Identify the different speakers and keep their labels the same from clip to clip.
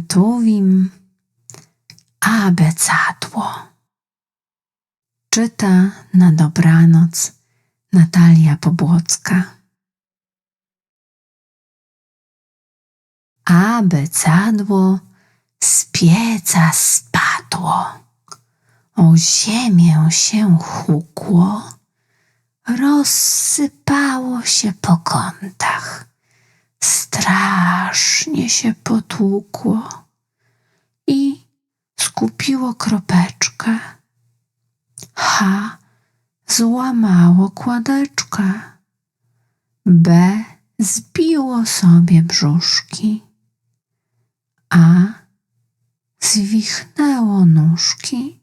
Speaker 1: Tuwim abecadło. Czyta na dobranoc Natalia Pobłocka. Abecadło z pieca spadło, o ziemię się hukło, rozsypało się po kątach, strasznie się potłukło i skupiło kropeczkę. H złamało kładeczkę. B zbiło sobie brzuszki. A zwichnęło nóżki.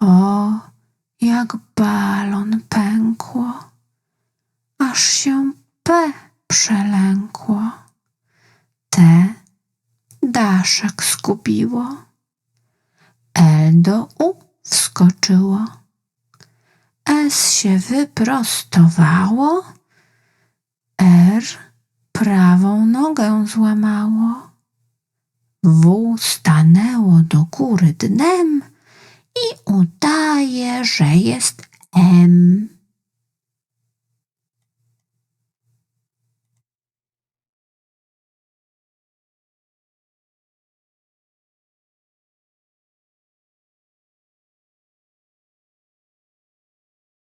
Speaker 1: O, jak balon pękło, aż się P przelękło. T daszek skupiło. L do U wskoczyło. S się wyprostowało. R prawą nogę złamało. W stanęło do góry dnem i udaje, że jest M.